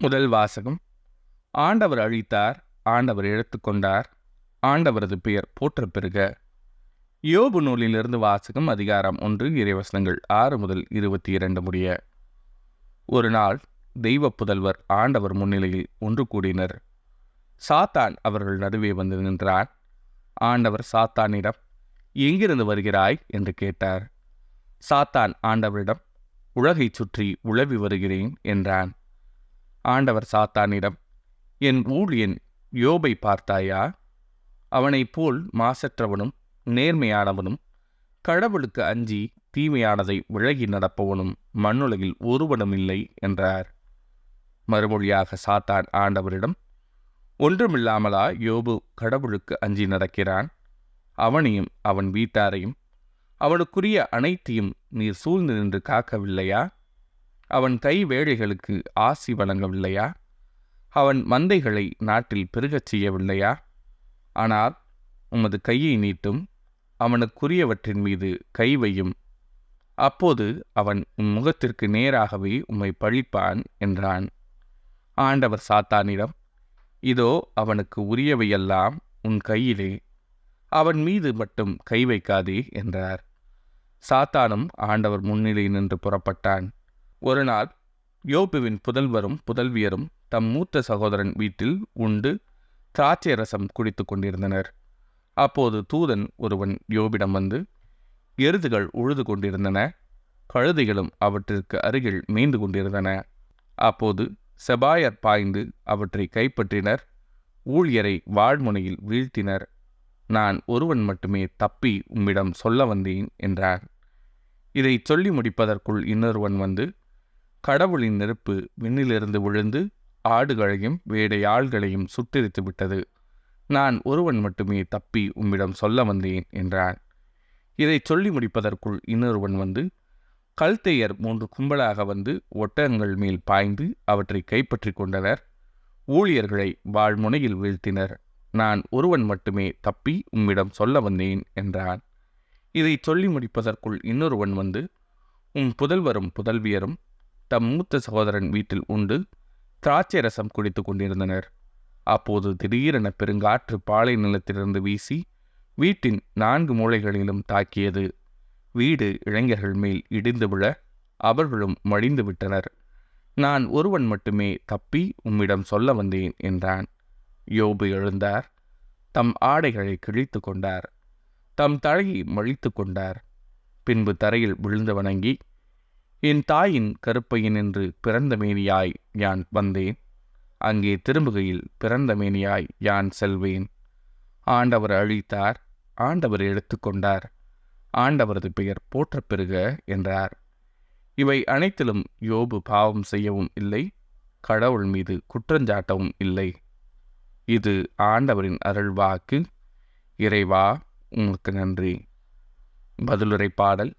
முதல் வாசகம். ஆண்டவர் அழித்தார் ஆண்டவர் எடுத்துக்கொண்டார் ஆண்டவரது பெயர் போற்றப் பெறுக யோபு நூலிலிருந்து வாசகம் அதிகாரம் ஒன்று இறைவசனங்கள் ஆறு முதல் இருபத்தி இரண்டு முடிய. ஒரு நாள் தெய்வ புதல்வர் ஆண்டவர் முன்னிலையில் ஒன்று கூடினர். சாத்தான் அவர்கள் நடுவே வந்து நின்றான். ஆண்டவர் சாத்தானிடம் எங்கிருந்து வருகிறாய்? என்று கேட்டார். சாத்தான் ஆண்டவரிடம் உலகைச் சுற்றி உழவி வருகிறேன் என்றான். ஆண்டவர் சாத்தானிடம் என் ஊழியன் யோபை பார்த்தாயா? அவனைப் போல் மாசற்றவனும் நேர்மையானவனும் கடவுளுக்கு அஞ்சி தீமையானதை விலகி நடப்பவனும் மண்ணுலகில் ஒருவனும் இல்லை என்றார். மறுமொழியாக சாத்தான் ஆண்டவரிடம் ஒன்றுமில்லாமலா யோபு கடவுளுக்கு அஞ்சி நடக்கிறான்? அவனையும் அவன் வீட்டாரையும் அவனுக்குரிய அனைத்தையும் நீர் சூழ்ந்து நின்று காக்கவில்லையா? அவன் கைவேளைகளுக்கு ஆசி வழங்கவில்லையா? அவன் மந்தைகளை நாட்டில் பெருகச் செய்யவில்லையா? ஆனால் உமது கையை நீட்டும் அவனுக்குரியவற்றின் மீது கை வையும். அப்போது அவன் உன் முகத்திற்கு நேராகவே உம்மை பழிப்பான் என்றான். ஆண்டவர் சாத்தானிடம் இதோ அவனுக்கு உரியவையெல்லாம் உன் கையிலே. அவன் மீது மட்டும் கை வைக்காதே என்றார். சாத்தானும் ஆண்டவர் முன்னிலை நின்று புறப்பட்டான். ஒரு நாள் யோபுவின் புதல்வரும் புதல்வியரும் தம் மூத்த சகோதரன் வீட்டில் உண்டு திராட்சை ரசம் குடித்து கொண்டிருந்தனர். அப்போது தூதன் ஒருவன் யோபிடம் வந்து எருதுகள் உழுது கொண்டிருந்தன கழுதைகளும் அவற்றிற்கு அருகில் மீண்டு கொண்டிருந்தன. அப்போது செபாயர் பாய்ந்து அவற்றை கைப்பற்றினர் ஊழியரை வாழ்முனையில் வீழ்த்தினர். நான் ஒருவன் மட்டுமே தப்பி உம்மிடம் சொல்ல வந்தேன் என்றார். இதை சொல்லி முடிப்பதற்குள் இன்னொருவன் வந்து கடவுளின் நெருப்பு விண்ணிலிருந்து விழுந்து ஆடுகளையும் வேடையாள்களையும் சுட்டெரித்து விட்டது. நான் ஒருவன் மட்டுமே தப்பி உம்மிடம் சொல்ல வந்தேன் என்றான். இதை சொல்லி முடிப்பதற்குள் இன்னொருவன் வந்து கல்தையர் மூன்று கும்பலாக வந்து ஒட்டகங்கள் மேல் பாய்ந்து அவற்றை கைப்பற்றி கொண்டனர். ஊழியர்களை வாழ்முனையில் வீழ்த்தினர். நான் ஒருவன் மட்டுமே தப்பி உம்மிடம் சொல்ல வந்தேன் என்றான். இதை சொல்லி முடிப்பதற்குள் இன்னொருவன் வந்து உம் புதல்வரும் புதல்வியரும் தம் மூத்த சகோதரன் வீட்டில் உண்டு திராட்சை ரசம் குடித்து கொண்டிருந்தனர். அப்போது திடீரென பெருங்காற்று பாலை நிலத்திலிருந்து வீசி வீட்டின் நான்கு மூலைகளிலும் தாக்கியது. வீடு இளைஞர்கள் மேல் இடிந்து விழ அவர்களும் மடிந்து விட்டனர். நான் ஒருவன் மட்டுமே தப்பி உம்மிடம் சொல்ல வந்தேன் என்றான். யோபு எழுந்தார். தம் ஆடைகளை கிழித்து கொண்டார். தம் தலையை மழித்து கொண்டார். பின்பு தரையில் விழுந்து வணங்கி என் தாயின் கருப்பையின் என்று பிறந்த மேனியாய் யான் வந்தேன். அங்கே திரும்புகையில் பிறந்த மேனியாய் யான் செல்வேன். ஆண்டவர் அழித்தார் ஆண்டவர் எடுத்துக்கொண்டார் ஆண்டவரது பெயர் போற்றப் பெறுக என்றார். இவை அனைத்திலும் யோபு பாவம் செய்யவும் இல்லை கடவுள் மீது குற்றஞ்சாட்டவும் இல்லை. இது ஆண்டவரின் அருள்வாக்கு. இறைவா உங்களுக்கு நன்றி. பதிலுரை பாடல்